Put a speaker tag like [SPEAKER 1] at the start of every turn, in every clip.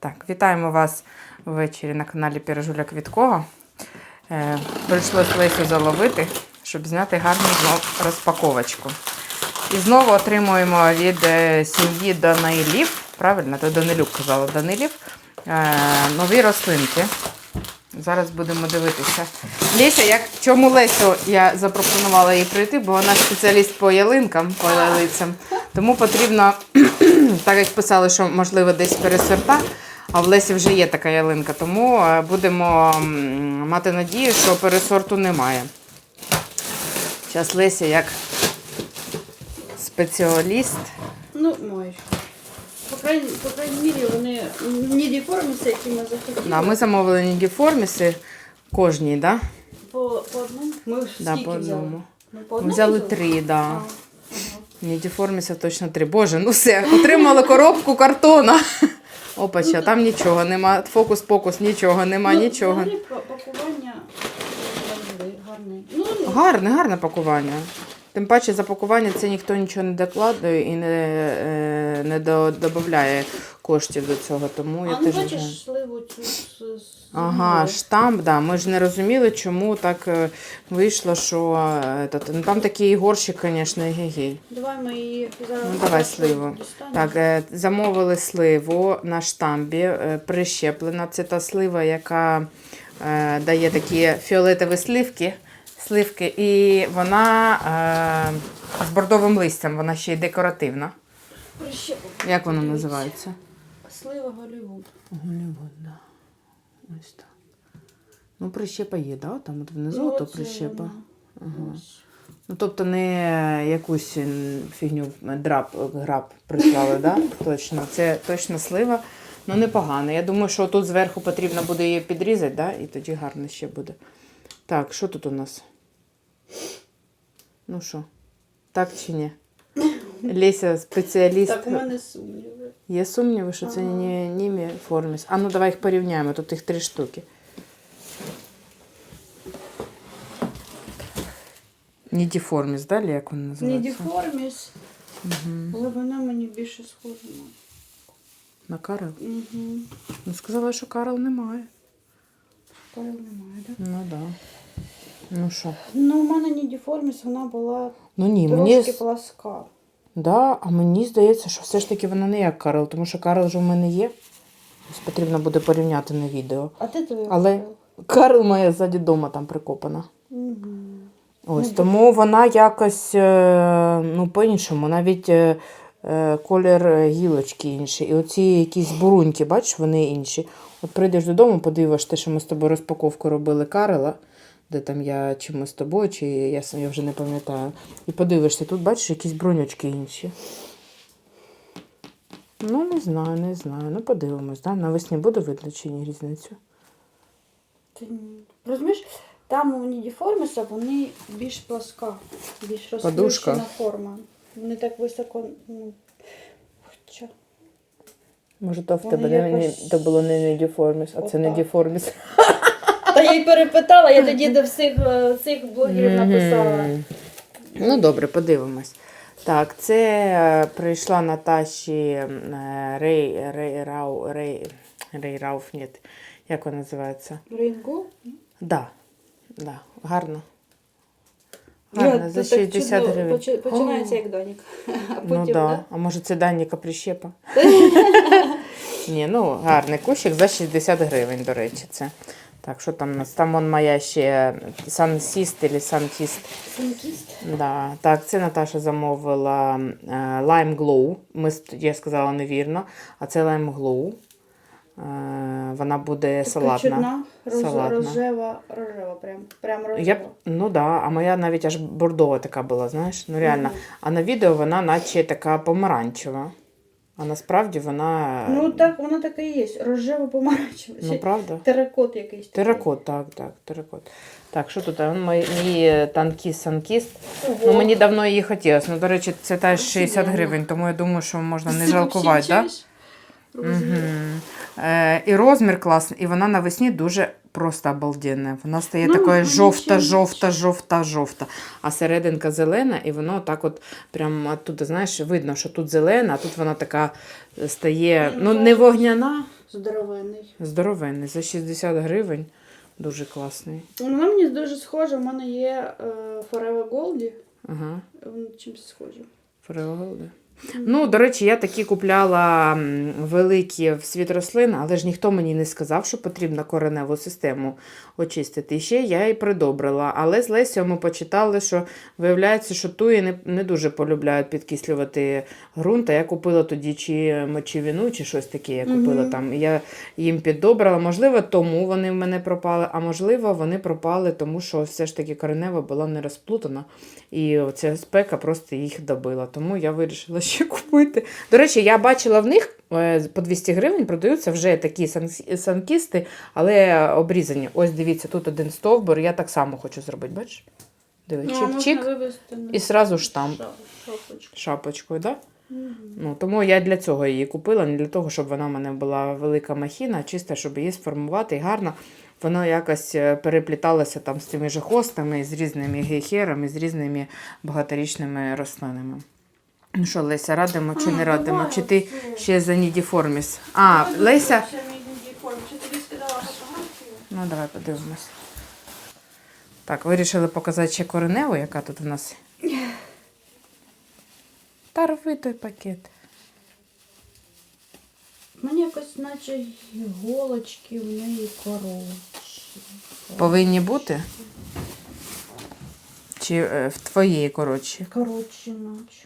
[SPEAKER 1] Так, вітаємо вас ввечері на каналі Пірожуля Квіткова. Е, прийшлось Лесю заловити, щоб зняти гарну розпаковочку. І знову отримуємо від е, сім'ї Данилів, правильно, то Данилюк казала Данилів, е, нові рослинки. Зараз будемо дивитися. Леся, як чому Лесю я запропонувала їй прийти, бо вона спеціаліст по ялинкам, по ялицям. Тому потрібно, так як писали, що можливо десь пересорта, а в Лесі вже є така ялинка, тому е, будемо мати надію, що пересорту немає. Зараз Леся як спеціаліст.
[SPEAKER 2] Ну, майже. По крайній, по крайній мірі, вони не деформуються, які ми захотіли.
[SPEAKER 1] Да, ми замовили нігіформіси кожній, да?
[SPEAKER 2] По, по одному? Ми ж
[SPEAKER 1] Да, по одному.
[SPEAKER 2] Ми по одному
[SPEAKER 1] взяли три, да.
[SPEAKER 2] А, ага.
[SPEAKER 1] Нігіформіса точно три. Боже, ну все, отримали коробку картона. Опача, там нічого нема. Фокус-покус, нічого нема,
[SPEAKER 2] Ну,
[SPEAKER 1] нічого.
[SPEAKER 2] Взагалі пакування гарне. Ну, ну,
[SPEAKER 1] Гарне, гарне пакування. Тим паче за пакування це ніхто нічого не докладує і не, е, не додає коштів до цього. Тому я
[SPEAKER 2] а ну
[SPEAKER 1] теж
[SPEAKER 2] бачиш
[SPEAKER 1] вважаю.
[SPEAKER 2] сливу цю з, з
[SPEAKER 1] Ага, штамп, да. Ми ж не розуміли, чому так е, вийшло, що е, ну, там такий горщик, звісно, гей
[SPEAKER 2] Давай ми її зараз
[SPEAKER 1] Ну, давай сливу. Так, е, замовили сливу на штамбі, прищеплена. Це та слива, яка дає такі фіолетові сливки, сливки, і вона е, з бордовим листям, вона ще й декоративна.
[SPEAKER 2] Прищепу.
[SPEAKER 1] Як вона називається?
[SPEAKER 2] Слива Голлівуд.
[SPEAKER 1] Голівуд, да. Ось так. Ну, прищепа є, да? Там от внизу
[SPEAKER 2] Ну,
[SPEAKER 1] то прищепа. Ага. Ну, тобто не якусь фігню драп, граб прислали, да? Точно. Це точно слива. Ну, непогано. Я думаю, що тут зверху потрібно буде її підрізати, да? і тоді гарно ще буде. Так, що тут у нас? Ну що, так чи ні? Леся, спеціаліст.
[SPEAKER 2] Так, у мене сумніви.
[SPEAKER 1] Є сумніви, що це
[SPEAKER 2] Ага.
[SPEAKER 1] не німі форміс. А ну давай їх порівняємо. Тут їх три штуки. Нідіформіс, далі як вони
[SPEAKER 2] Не
[SPEAKER 1] називаються?
[SPEAKER 2] деформіс,
[SPEAKER 1] Угу.
[SPEAKER 2] але вона мені більше схожа на.
[SPEAKER 1] На Карл?
[SPEAKER 2] Угу.
[SPEAKER 1] Ну сказала, що Карл немає.
[SPEAKER 2] Карл немає, так?
[SPEAKER 1] Ну да. Ну що?
[SPEAKER 2] Ну, у мене не деформіс, вона була
[SPEAKER 1] Ну ні,
[SPEAKER 2] трошки
[SPEAKER 1] мені.
[SPEAKER 2] пласка.
[SPEAKER 1] Да, а мені здається, що все ж таки вона не як Карл, тому що Карл вже в мене є. Ось потрібно буде порівняти на відео.
[SPEAKER 2] А ти твою
[SPEAKER 1] Але Карл моя ззаді дома там прикопана.
[SPEAKER 2] Угу.
[SPEAKER 1] Ось
[SPEAKER 2] Ну,
[SPEAKER 1] тому вона якось е, ну, по-іншому, навіть е, е, колір гілочки інший. І оці якісь буруньки, бачиш, вони інші. От прийдеш додому, подивиш те, що ми з тобою розпаковку робили Карела, де там я чи ми з тобою, чи я, я вже не пам'ятаю. І подивишся, тут бачиш якісь бруньочки інші. Ну, не знаю, не знаю. Ну, подивимось, да? навесні буде видно чи ні різницю.
[SPEAKER 2] Ти. Розумієш, там у Нідіформіса вони більш пласка, більш розплющена форма. Вони так високо. Ну, хоча.
[SPEAKER 1] Може, то в тебе
[SPEAKER 2] якось-
[SPEAKER 1] не, то було не недіформіс, а це не діформіс.
[SPEAKER 2] Та я й перепитала, я тоді до всіх е, цих блогерів написала.
[SPEAKER 1] Мгм. Ну, добре, подивимось. Так, це е, прийшла Наташі е, Рей, Рей, Рау, Рей, Рей Рауф, ні, як вона називається?
[SPEAKER 2] Рейнгу?
[SPEAKER 1] Да, да, гарно. Гарно, за 60 гривень.
[SPEAKER 2] Починається як Данік. А
[SPEAKER 1] Ну
[SPEAKER 2] потім,
[SPEAKER 1] да.
[SPEAKER 2] да?
[SPEAKER 1] А може це Даніка прищепа? Ні, ну гарний кущик за 60 гривень, до речі, це. Так, що там у нас? Там он моя ще сансіст або сантіст.
[SPEAKER 2] Фінкіст.
[SPEAKER 1] Да. Так, це Наташа замовила е, Lime Glow. Ми, я сказала невірно, а це Lime Glow. Е, вона буде салатна.
[SPEAKER 2] Чудна, роз,
[SPEAKER 1] Салатна.
[SPEAKER 2] рожева, рожева, прям, прям рожева.
[SPEAKER 1] Я, ну да, а моя навіть аж бордова така була, знаєш, ну реально.
[SPEAKER 2] Мгм.
[SPEAKER 1] А на відео вона наче така помаранчева. А насправді вона.
[SPEAKER 2] Ну так, вона така і є. Рожево помаранчева.
[SPEAKER 1] ну правда?
[SPEAKER 2] Теракот якийсь. такий.
[SPEAKER 1] Теракот, так, так, теракот. Так, що тут? Мій танкіст, санкіст. Ну, мені давно її хотілося. Ну, до речі, це теж 60 гривень, тому я думаю, що можна не жалкувати. Угу. Е, і розмір класний, і вона навесні дуже просто обалденна. Вона стає
[SPEAKER 2] Ну,
[SPEAKER 1] такою
[SPEAKER 2] ну,
[SPEAKER 1] жовта, жовта, жовта, жовта. А серединка зелена, і воно так от прям тут, знаєш, видно, що тут зелена, а тут вона така стає,
[SPEAKER 2] Ну,
[SPEAKER 1] ну, не вогняна,
[SPEAKER 2] здоровенний.
[SPEAKER 1] Здоровенний, за 60 гривень. Дуже класний.
[SPEAKER 2] Вона мені дуже схожа, у мене є е, Forever Gold,
[SPEAKER 1] Ага.
[SPEAKER 2] чимось схожі.
[SPEAKER 1] Фреголди. Ну, до речі, я такі купляла великі в світ рослин, але ж ніхто мені не сказав, що потрібно кореневу систему очистити. І ще я і придобрила. Але з Лесією ми почитали, що виявляється, що туї не, не дуже полюбляють підкислювати ґрунт. А я купила тоді чи мочевину, чи щось таке. Я купила
[SPEAKER 2] Мгм.
[SPEAKER 1] там. Я їм піддобрила. Можливо, тому вони в мене пропали, а можливо, вони пропали, тому що все ж таки коренева була не розплутана. І ця спека просто їх добила. Тому я вирішила ще купити. До речі, я бачила в них е, по 200 гривень продаються вже такі санкісти, але обрізані. Ось дивіться, тут один стовбур. Я так само хочу зробити. Бачиш? Диви,
[SPEAKER 2] Ну,
[SPEAKER 1] чик-чик і зразу штамп
[SPEAKER 2] ша- шапочку.
[SPEAKER 1] шапочкою. Да?
[SPEAKER 2] Мгм.
[SPEAKER 1] Ну, тому я для цього її купила, не для того, щоб вона в мене була велика махіна, чисто, щоб її сформувати і гарно. Воно якось е, перепліталося там з тими же хостами, з різними гейхерами, з різними багаторічними рослинами. Ну що, Леся, радимо чи не радимо? Чи ти ще за нідіформіс? А, Леся. Ну, давай подивимось. Так, вирішили показати ще кореневу, яка тут у нас. Та рви той пакет.
[SPEAKER 2] Якось наче іголочки в неї коротші.
[SPEAKER 1] Повинні бути? Чи е, в твоєї коротші?
[SPEAKER 2] Коротші наче.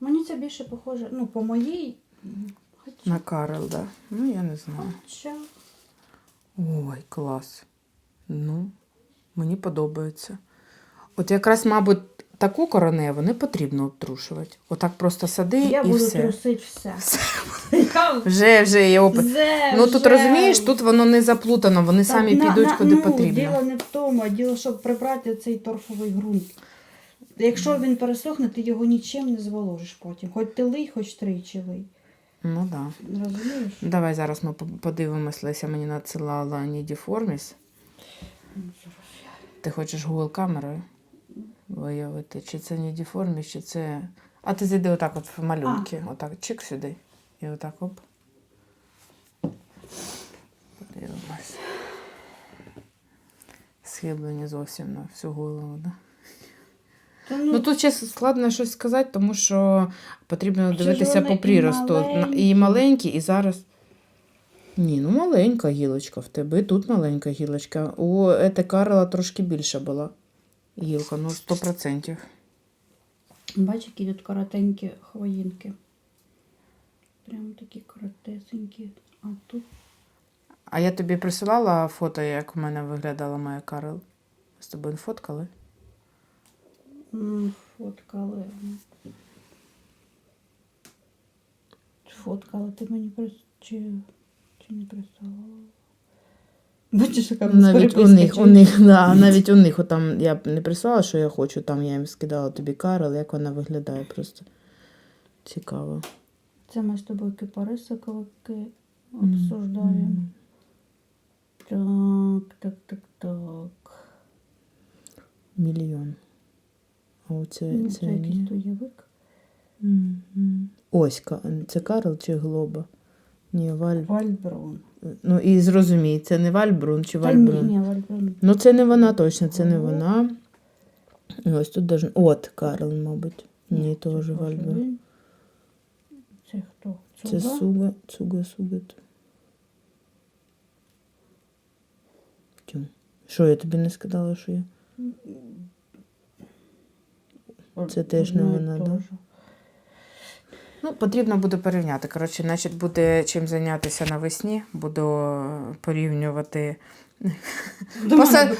[SPEAKER 2] Мені це більше похоже, ну, по моїй. Хоча.
[SPEAKER 1] На Карл, да? Ну, я не знаю.
[SPEAKER 2] Хоча.
[SPEAKER 1] Ой, клас. Ну, мені подобається. От якраз, мабуть, таку короневу не потрібно обтрушувати. Отак просто сади
[SPEAKER 2] Я
[SPEAKER 1] і
[SPEAKER 2] буду
[SPEAKER 1] все.
[SPEAKER 2] трусити все. Я
[SPEAKER 1] Вже, вже є опит.
[SPEAKER 2] вже,
[SPEAKER 1] Ну тут
[SPEAKER 2] вже.
[SPEAKER 1] розумієш, тут воно не заплутано, вони
[SPEAKER 2] Так,
[SPEAKER 1] самі
[SPEAKER 2] на-
[SPEAKER 1] підуть
[SPEAKER 2] на-
[SPEAKER 1] куди
[SPEAKER 2] ну,
[SPEAKER 1] потрібно.
[SPEAKER 2] Діло не в тому, а діло, щоб прибрати цей торфовий ґрунт. Якщо він пересохне, ти його нічим не зволожиш потім. Хоч ти лий, хоч тричі лий.
[SPEAKER 1] Ну так. Да.
[SPEAKER 2] Розумієш?
[SPEAKER 1] Давай зараз ми по- подивимось, Леся мені надсилала Нідіформіс.
[SPEAKER 2] Ну,
[SPEAKER 1] Ти хочеш Google камерою виявити, чи це Нідіформіс, чи це. А ти зайди отак от в малюнки. Отак, чик сюди. І отак оп. Подивимось. Схиблені зовсім на всю голову, да?
[SPEAKER 2] Та,
[SPEAKER 1] Ну тут ще складно щось сказати, тому що потрібно дивитися по
[SPEAKER 2] і
[SPEAKER 1] приросту.
[SPEAKER 2] Маленькі?
[SPEAKER 1] І маленькі, і зараз. Ні, ну маленька гілочка в тебе, і тут маленька гілочка. У Ете Карла трошки більша була гілка, ну 100%.
[SPEAKER 2] Бач, які тут коротенькі хвоїнки. Прям такі коротесенькі. А тут
[SPEAKER 1] А я тобі присилала фото, як у мене виглядала моя Карл. З тобою фоткали?
[SPEAKER 2] фоткали. Фоткала, ти мені прис... чи, чи не прислала? Бачиш, яка в нас
[SPEAKER 1] Навіть у них,
[SPEAKER 2] чи-
[SPEAKER 1] у них, да, навіть у них там я не прислала, що я хочу, там я їм скидала тобі Карл, як вона виглядає просто цікаво.
[SPEAKER 2] Це ми з тобою кипарисиковики обсуждаємо.
[SPEAKER 1] Мгм.
[SPEAKER 2] Так, так, так, так.
[SPEAKER 1] Мільйон. А оце
[SPEAKER 2] Ну,
[SPEAKER 1] це
[SPEAKER 2] Це якийсь туєвик.
[SPEAKER 1] Мгм. Ось це Карл чи Глоба? Ні, Валь.
[SPEAKER 2] Вальбрун.
[SPEAKER 1] Ну і зрозумій, це не Вальбрун чи
[SPEAKER 2] Та ні,
[SPEAKER 1] Вальбрун.
[SPEAKER 2] ні, Вальбрун.
[SPEAKER 1] Ну це не вона точно, це не вона. Ось тут даже. От Карл, мабуть. Ні, теж Вальбрун.
[SPEAKER 2] Це хто?
[SPEAKER 1] Це Суга, Цуга, Суга. Тю. Що, я тобі не сказала, що я? Це теж не вона, да? Ну, потрібно буде порівняти. Коротше, значить, буде чим зайнятися навесні. Буду порівнювати.
[SPEAKER 2] До
[SPEAKER 1] Посаджу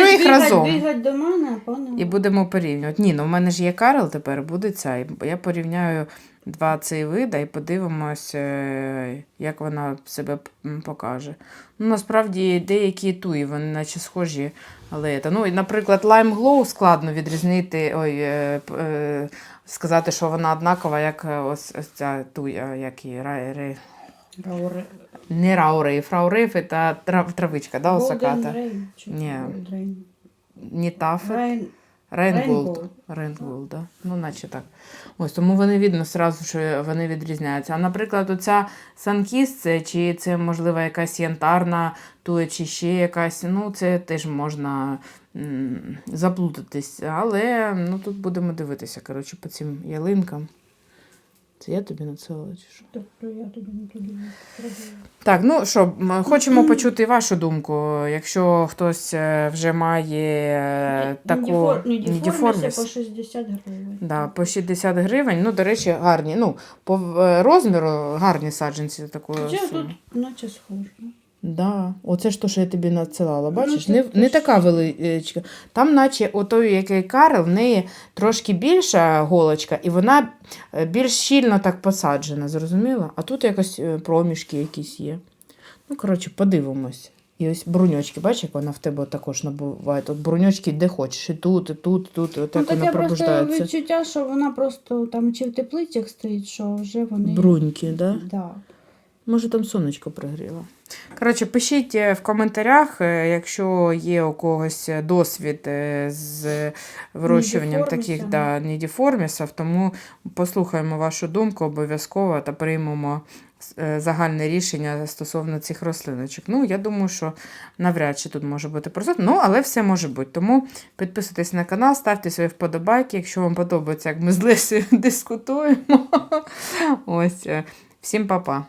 [SPEAKER 2] Будеш
[SPEAKER 1] їх
[SPEAKER 2] бігать-
[SPEAKER 1] разом.
[SPEAKER 2] бігать до мене, а пане.
[SPEAKER 1] І будемо порівнювати. Ні, ну в мене ж є Карл тепер, буде ця. І Я порівняю два цей вида і подивимось, е, як вона себе покаже. Ну, насправді деякі туї, вони наче схожі, але це. Ну, і, наприклад, Lime Glow складно відрізнити, ой, е, е, сказати, що вона однакова, як ось, ось ця туя, як і ра, ре, не раурей, фраурифи та трав, травичка, да, осаката. Ні. Ні тафет. Рейнголд. Рейнголд, да? Ну, наче так. Ось, тому вони видно сразу, що вони відрізняються. А наприклад, оця Санкіс, це чи це, можливо, якась янтарна, тує, чи ще якась, ну, це теж можна м, заплутатись. Але ну, тут будемо дивитися, коротше, по цим ялинкам. Це я тобі надсилала чи що?
[SPEAKER 2] Тобто я тобі не туди не зробила.
[SPEAKER 1] Так, ну що, м, хочемо почути вашу думку. Якщо хтось е, вже має е, таку нідіформіс,
[SPEAKER 2] Нідіформіс по 60 гривень.
[SPEAKER 1] да, по 60 гривень, ну, до речі, гарні. Ну, по е, розміру гарні саджанці такої
[SPEAKER 2] Хоча
[SPEAKER 1] суми.
[SPEAKER 2] тут наче схоже.
[SPEAKER 1] Да. Оце ж то, що я тобі надсилала, бачиш?
[SPEAKER 2] це
[SPEAKER 1] не, не така величка. Там, наче отой, який Карл, в неї трошки більша голочка, і вона е, більш щільно так посаджена, зрозуміла? А тут якось е, проміжки якісь є. Ну, коротше, подивимось. І ось бруньочки, бачиш, як вона в тебе також набуває. От бруньочки де хочеш, і тут, і тут, і тут, і отак
[SPEAKER 2] ну,
[SPEAKER 1] вона
[SPEAKER 2] таке просто відчуття, що вона просто там чи в теплицях стоїть, що вже вони.
[SPEAKER 1] Бруньки, да?
[SPEAKER 2] Да.
[SPEAKER 1] Може, там сонечко пригріло. Коротше, пишіть е, в коментарях, е, якщо є у когось е, досвід з вирощуванням таких да, нідіформісів, тому послухаємо вашу думку обов'язково та приймемо загальне рішення стосовно цих рослиночок. Ну, я думаю, що навряд чи тут може бути просто, ну, але все може бути. Тому підписуйтесь на канал, ставте свої вподобайки, якщо вам подобається, як ми з Лесею дискутуємо. Ось. Всім па-па.